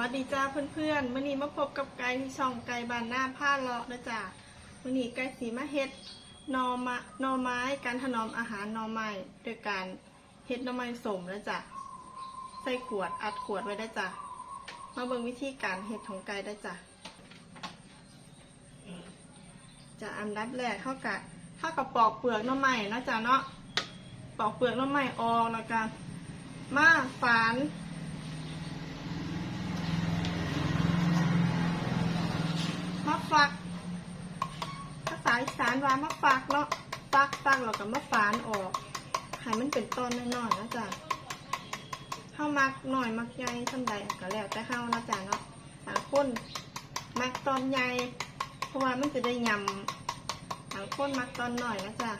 วัสดีจ้าเพื่อนๆมื่อนี้มาพบกับไก่ที่ช่องไก่บานหน้าผ้าเลาะนะจ้ามื่อนี้ไก่สีมาเฮ็ดนอมะนอไม้การถนอมอาหารนอไม้โดยการเฮ็ดนอไม้สมนะจ้ะใส่ขวดอัดขวดไว้ได้จ้ะมาเบิ่งวิธีการเฮ็ดของไก่ได้จ้ะจะอันดับแรกเท่ากับเท่ากับปอกเปลือกนอไม้นะจ้ะเนาะปอกเปลือกนอไม้ออกแล้วกันมาฝาน มาฟักภาษาอีสานว่ามาฟักเนาะฟักฟักแล้วก็มาฝานออกให้มันเป็นต้นน้อยๆนะจ๊ะเข้ามักหน่อยมักใหญ่ทำใดก็แล้วแต่เข้านะจ๊ะเนาะบางคนมักตอนใหญ่เพราะว่ามันจะได้ยำบางคนมักตอนหน่อยนะจ๊ะ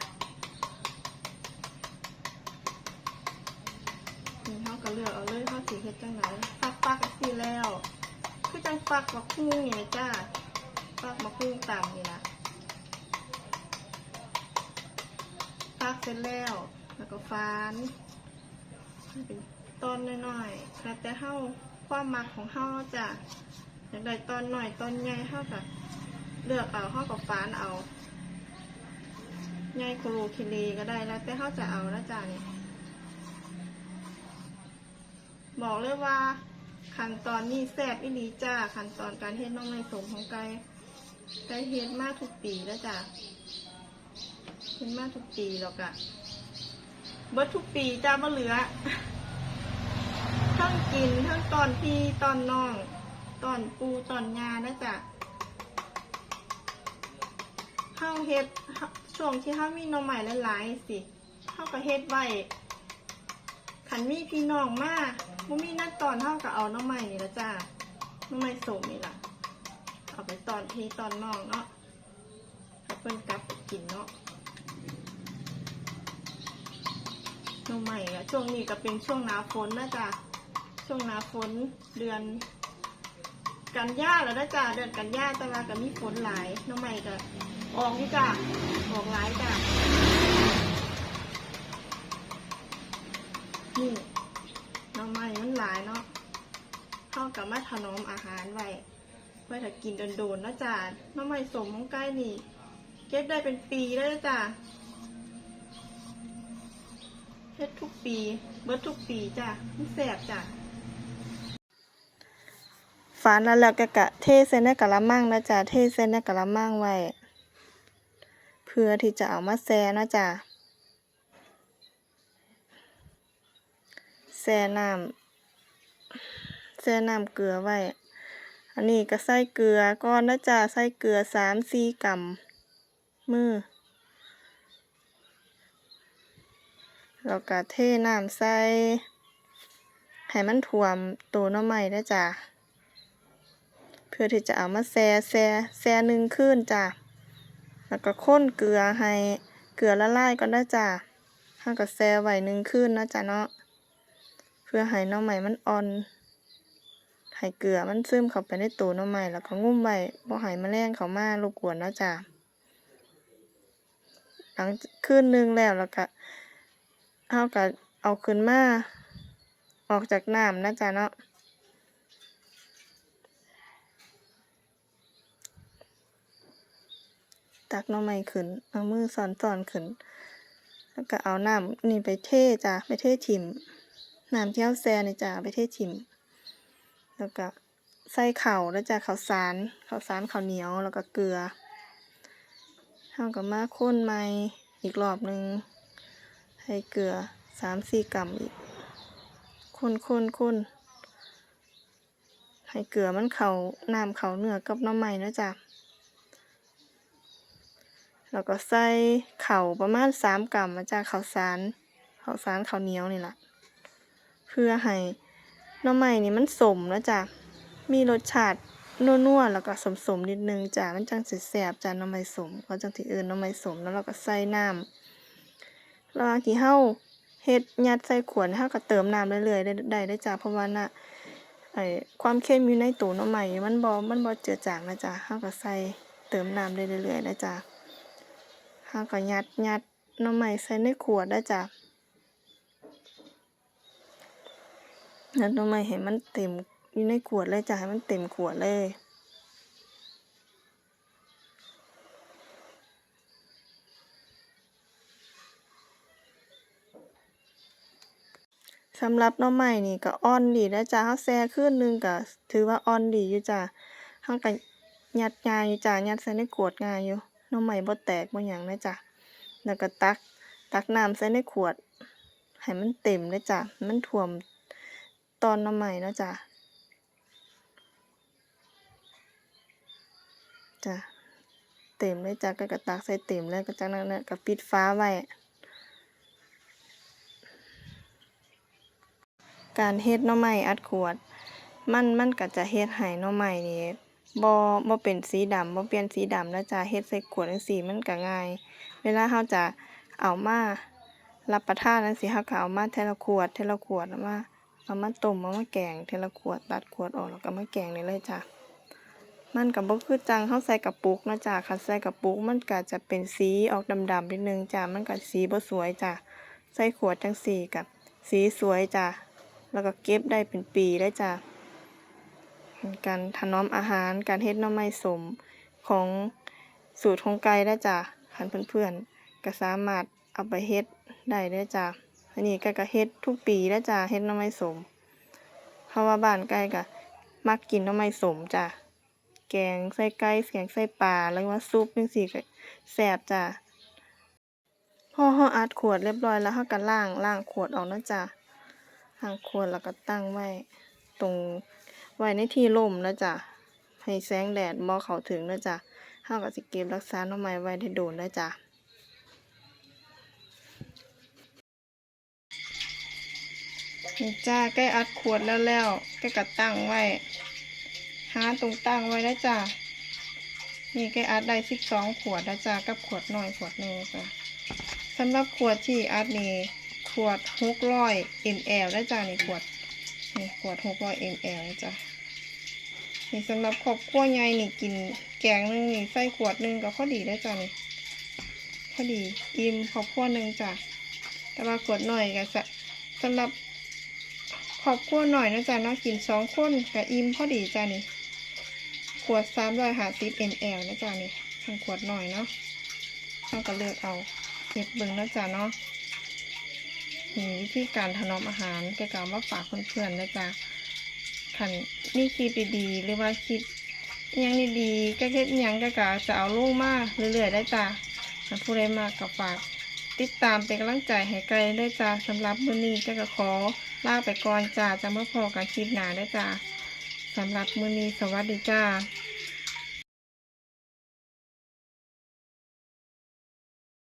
นี่เขาก็เลือกเอาเลยเขาสีเฮ็ดจังไหนฟักฟักสีแล้ว คือจังฟักบักคุ้งนี่นะจ้า ฟักบักคุ้งต่ำนี่นะฟักเสร็จแล้ว แล้วก็ฟานเป็นต้นน้อยๆแล้วแต่เฮาความมักของเฮาจะอยากได้ตอนหน่อยตอนใหญ่เฮากับเลือกเอาเฮากับฟานเอาใหญ่โคโลคิเลก็ได้แล้วแต่เฮาจะเอานะจ้ะนี่บอกเลยว่าขั้นตอนนี้แซ่บอีหลีจ้าขั้นตอนการเฮ็ดน้องในสมของไก่ ไก่เฮ็ดมาทุกปีแล้วจ้าเฮ็ดมาทุกปีหรอกอะเบิดทุกปีจ้าบ่เหลือ ทั้งกินทั้งตอนพี่ตอนน้องตอนปูตอนยานะจ้ะเฮาเฮ็ดช่วงที่เฮามีน้องใหม่หลายๆสิเฮาก็เฮ็ดไว้ขันมีพี่น้องมาบ่มีนัดตอนเท่ากับเอาน้องใหม่นี่ละจ้าน้องใหม่สมนี่ล่ะ เอาไปตอนพี่ตอนน้องเนาะให้เพิ่นกลับไปกินเนาะน้องใหม่อะช่วงนี้ก็เป็นช่วงหนาฝนนะจ้าช่วงหนาฝนเดือน กันยาแล้วนะจ้าเดือนกันยาต่ว่าก็มีฝนหลายน้องใหม่ก็ออกนี่จ้าออกหลายจ้านี่น้องไม้มันหลายเนาะเข้ากับมาถนอมอาหารไว้ ว้ถ้ากินโดนๆนะจ๊ะหน้องไม้สมของใกล้นี่ เก็บได้เป็นปีแล้วจ้ะเฮ็ดทุกปี เบิดทุกปีจ้ะมันแสบจ้ะฝานแล้วแล้วก็กะเทใส่ในกะละมังนะจ๊ะเทใส่ในกะละมังไว้ เพื่อที่จะเอามาแซ่นะจ๊ะแช่น้ำแช่น้ำเกลือไว้ อันนี้ก็ใส่เกลือก่อนนะจ๊ะใส่เกลือสามสี่กำมือแล้วก็เทน้ำใส่ให้มันท่วมตัวน้อไม้นะจ๊ะเพื่อที่จะเอามาแช่แช่แช่หนึ่งคืนจ้ะแล้วก็ข้นเกลือให้เกลือละลายก่อนนะจ๊ะห้าก็แช่ไว้หนึ่งคืนนะจ๊ะเนาะเพื่อให้น้องใหม่มันอ่อน ให้เกลือมันซึมเข้าไปในตัวหน้องใหม่แล้วก็งุ้มไว้บ่ให้แมลงเข้ามารบกวนเนาะจ้ะหลังคืนหนึงแล้วแล้วก็เฮาก็เอาขึ้นมาออกจากน้ำนะจ๊ะเนาะตักน้องใหม่ขึ้น เอามือสอนๆขึ้น แล้วก็เอาน้ำนี่ไปเทจ้ะ ไปเทถิ่มน้ำเที่เฮาแซ่นี่จ้ะเอาไปเทถิ่ม แล้วก็ใส่ข้าแล้วจ้ะข้าวสารข้าวสารข้าวเหนียวแล้วก็เกลือเฮาก็มาข้นใหม่อีกรอบหนึ่งให้เกลือสามสี่กรัมอีกคนคนคนให้เกลือมันเข้าน้ำเข้าเนื้อกับน้ำใหม่นะจ้ะแล้วก็ใส่เข้าประมาณสามกรัมมาจ้ะข้าวสารข้าวสารข้าวเหนียวนี่แหละเพื่อให้ หน้ำใหม่นี่มันสมนะจ๊ะมีรสชาตินัวๆแล้วก็สมๆนิดนึงจ้ะมันจังสิแซ่บจ้ะหน้ำใหม่สมเขาจังสิเอิ้นหน้ำใหม่สมแล้วเราก็ใส่น้ำระหว่างที่เฮาเฮ็ดยัดใส่ขวดเฮาก็เติมน้ำเรื่อยๆได้ได้ได้จ้ะเพราะว่าน่ะไอ้ความเค็มอยู่ในตัวหน้ำใหม่มันบ่มันบ่เจือจางนะจ๊ะเฮาก็ใส่เติมน้ำได้เรื่อยๆนะจ๊ะเฮาก็ยัดยัดหน้ำใหม่ใส่ในขวดนะจ๊ะ แล้วทำไมให้มันเต็มอยู่ในขวดเลยจ้ะให้มันเต็มขวดเลยสำหรับน่อไม้นี่ก็อ่อนดีนะจ้ะเฮาแช่คืนนึงก็ถือว่าอ่อนดีอยู่จ้ะเฮาก็ยัดงายอยู่จ้ะยัดใส่ในขวดง่ายอยู่น่อไม้บ่แตกบ่หยังนะจ้ะแล้วก็ตักตักน้ำใส่ในขวดให้มันเต็มเลยจ้ะมันท่วม ตอนหน่อไม้เนาะจ้ะจ้ะเต็มเลยจ้ะก็ก็ตักใส่เต็มแล้วก็จากนั้นน่ะก็ปิดฝาไว้การเฮ็ดหน่อไม้อัดขวด มันมันก็จะเฮ็ดให้หน่อไม้นี่บ่บ่เป็นสีดำบ่เปลี่ยนสีดำนะจ้ะเฮ็ดใส่ขวดจังซี่มันก็ง่าย เวลาเราจะเอามารับประทานจังซี่เราก็เอามาทีละขวดทีละขวดมา เอามาต้มเอามาแกงเทละขวดตัดขวดออกแล้วก็มาแกงได้เลยจ้ะมันก็บ่คือจังเราใส่กระปุกนะจ้ะคันใส่กระปุกมันก็จะเป็นสีออกดำๆนิดนึงจ้ะมันก็สีบ่สวยจ้ะใส่ขวดจังซี่ก็สีสวยจ้ะแล้วก็เก็บได้เป็นปีได้จ้ะการถนอมอาหารการเฮ็ดน่อไม้สมของสูตรของไก่ได้จ้ะคันเพื่อนๆก็สามารถเอาไปเฮ็ดได้เด้จ้ะ อันนี้ก่ก็เฮ็ดทุกปีได้อจ้ะเฮ็ดน่อไม้สมเพราะว่าบ้านไก่ก็มักกินน่อไม้สมจ้ะแกงใส่ไก่แกงใส่ปลาหรือว่าซุปจังซี่ก็แซ่บจ้ะพอเราอัดขวดเรียบร้อยแล้วเราก็ล้างล้างขวดออกนะจ้ะหางควรแล้วก็ตั้งไว้ตรงไว้ในที่ร่มนะจ๊ะให้แสงแดดบ่เข้าถึงนะจ๊ะเฮาก็สิเก็บรักษาน่อไม้ไว้ได้โดนนะจ๊ะ นี่จ้าใกล้อัดขวดแล้วแล้วใกล้ก็ตั้งไว้หาตรงตั้งไว้นะจ๊ะนี่ใกล้อัดได้สิบสองขวดนะจ๊ะกับขวดน้อยขวดหนึงจ้ะสำหรับขวดที่อัดนี่ขวดหกร้อย ml นะจ๊ะนี่ขวดนี่ขวดหกร้อย ml นะจ๊ะนี่สำหรับครอบครัวใหญ่นี่กินแกงหนึงนี่ใส่ขวดหนึงก็พอดีได้วจ้ะนี่พอดีอิ่มครอบครัวหนึงจ้ะแต่ว่าขวดหน่อยก็จะสำหรับ ครอบครัวหน่อยนะจ๊ะเนากินสองคนก็อิ่มพอดีจ้ะนี่ ขวดสามร้อยห้าสิบ ml นะจ๊ะนี่ทางขวดหน่อยเนาะเราก็เลือกเอาเก็บเบิ่งนะจ๊ะเนาะมีวิธีการถนอมอาหารแกก็เอามาฝากเพื่อนๆนะจ๊ะคันมีคลิปดีๆหรือว่าคลิปยังดีๆแกเฮ็ดยังแกก็จะเอาลงมาเรื่อยๆได้จ้ะถ้าผู้ใดมากก็ฝาก ติดตามเป็นกำลังใจให้ไกลได้จ้ะสำหรับมื้อนี้แกก็ขอ ลาไปก่อนจ้าจะเมื่อพอกับคลิปหนาได้จ้าสำหรับมือนี้สวัสดีจ้า